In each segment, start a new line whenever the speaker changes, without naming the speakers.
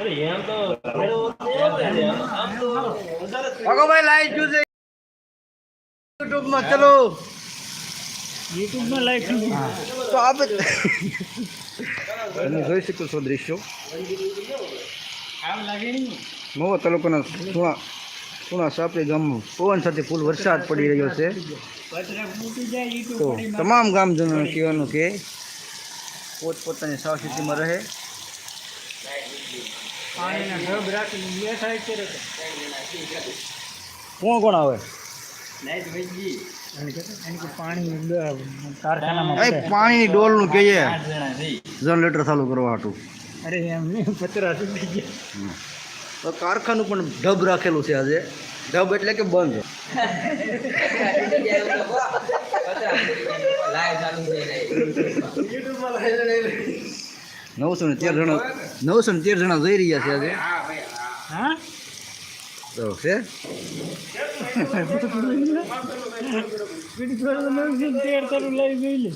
અરે એમ તો આમ તો વધારે જ
ભાઈ લાઈટ જોશે યુટ્યુબમાં ચલો તો આપ તમે જોઈ શકો છો દ્રશ્યો. મહુવા તાલુકાના સુણા સુણા સાપરી ગામમાં પવન સાથે ફૂલ વરસાદ પડી રહ્યો છે.
યુટ્યુબ
તો તમામ ગામજનોને કહેવાનું કે પોતપોતાની સાવચેતીમાં રહે.
પાણીના ઢબ રાખીને બેઠા છે
કોણ કોણ આવે?
પાણી
એ ડોલનું કહીએ જનરેટર ચાલુ કરવા હતું
અરે એમ નહીં પતરા ગયા.
કારખાનું પણ ઢબ રાખેલું છે આજે. ઢબ એટલે કે બંધ. નવસો ને તેર જણા નવસો ને તેર જણા જઈ રહ્યા છે આજે.
હા?
તો છે?
પીડી થોડું નવસો તેર તારું લઈ ગઈ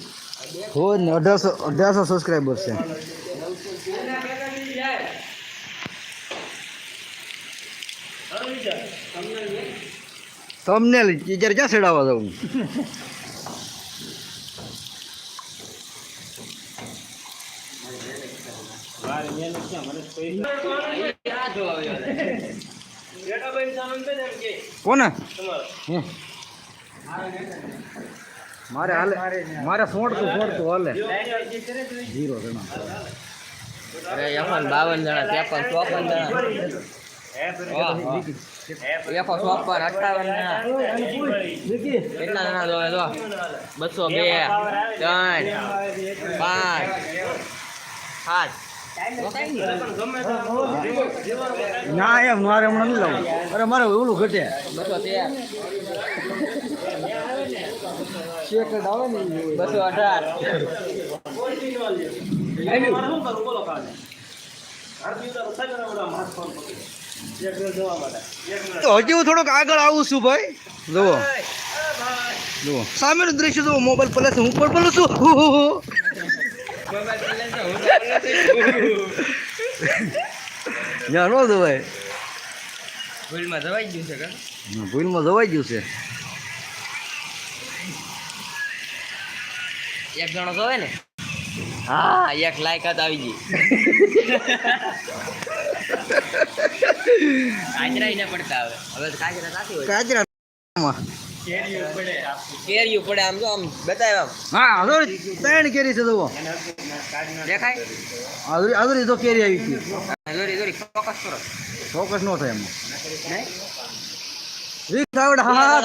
હો ને અઢારસો અઢારસો સબસ્ક્રાઈબર છે. તમને જ્યારે ક્યાં સેડાવવા જવું
જેઠાભાઈ સામે છે ને એમ કે
કોને? મારે હાલે. મારે ફોડતું ફોડતું હાલે. જીરો જણા
એમાં. બાવન જણા ત્રેપન ચોપન જણા. એકસો ચોપન અઠાવન જણા. કેટલા જણા જોવે જો બસો બે ત્રણ પાંચ સાત.
ના એમ મારે હમણાં નહીં લાવું. અરે મારે ઓલું ઘટે. આવે ને
બસો અઢાર.
તો હજી હું થોડોક આગળ આવું છું ભાઈ. જુઓ. જુઓ. સામેનું દ્રશ્ય જુઓ મોબાઈલ પલે હું પણ બોલું છું. ન જવાય.
ભૂલમાં જવાઈ ગયું છે કા?
ભૂલમાં જવાઈ ગયું છે.
એક જણો જોવે ને. હા. એક લાયકાત આવી ગઈ. કાજરા પડતા હવે. હવે તો કાજરા નથી કેરીયું પડે આમ જો આમ બતાવે આમ.
હા જો ત્રણ કેરી છે જુઓ.
દેખાય?
આદરી આદરી તો કેરી આવી છે.
દોરી દોરી ફોકસ કરો.
ફોકસ નો થાય એમાં. વિક આવડે હા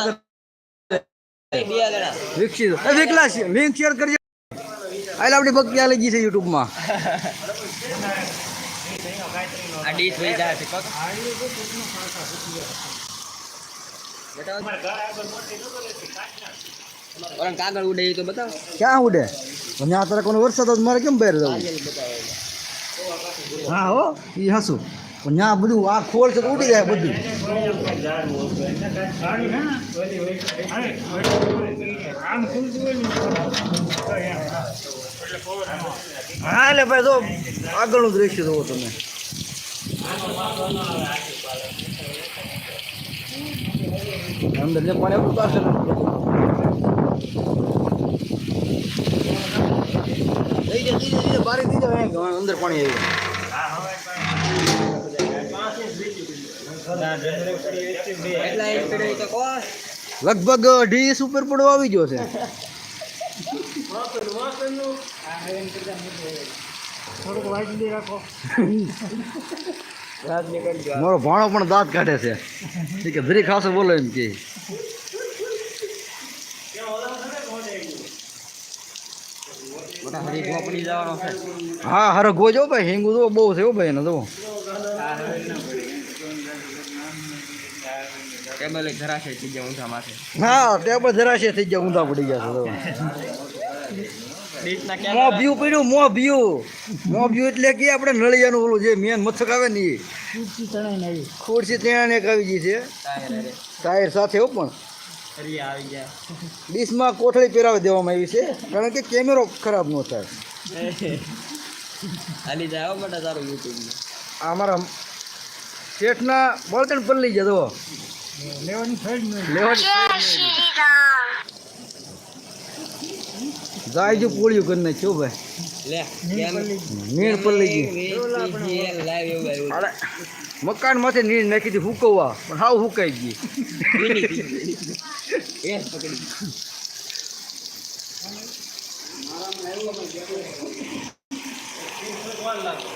વિકસિત વિકલા લિંક શેર કરજો. આઈ આપણી ભક્તિ આલી ગઈ છે
આ જાય છે ઓલા કાગળ ઉડે તો બતાવો.
ક્યાં ઉડે? આ તારે કોનો વરસાદ તો મારે કેમ બહાર જવું? હા, હો એ હસું. પણ ત્યાં બધું આ ખોળ છે ઉડી જાય બધું. હા એટલે ભાઈ તો આગળનું દ્રશ્ય જોવો તમે. અંદર જે પાણી આવતું જાય અંદર પાણી આવી લગભગ અઢીસ ઉપર પડવો આવી ગયો છે. મારો ભાણો પણ દાંત કાઢે છે. છે ધરી ખાસો બોલો એમ કે.
હરી
હા હારો ગોજો ભાઈ હિંગુ તો બહુ છે ભાઈ એને તો
ટેબલ જરાશે થઈ ચીજે ઊંધા માથે.
હા ટેબલ જરાશે થઈ ગયા ઊંધા પડી ગયા છે તો
ડીશના
મો વ્યૂ પડ્યું મો વ્યૂ મો એટલે કે આપણે નળિયાનું ઓલું જે મેન મથક આવે ને ખુરશી ત્યાં એક આવી ગઈ છે. ટાયર સાથે હો પણ.
હરિયા આવી
ડીશમાં કોથળી પહેરાવી દેવામાં આવી છે કારણ કે કેમેરો ખરાબ ન થાય. અમારા શેઠના બળતણ પલ્લી લઈ જુઓ.
લેવાની
લેવાની જાય જો પોળિયું કરી નાખ્યો ભાઈ.
લે
નીણ પલ્લી.
ગઈ. મકાનમાંથી નીણ નાખી હતી હુકવવા પણ હાવ હુકાઈ ગઈ.
પકડી.
લાગે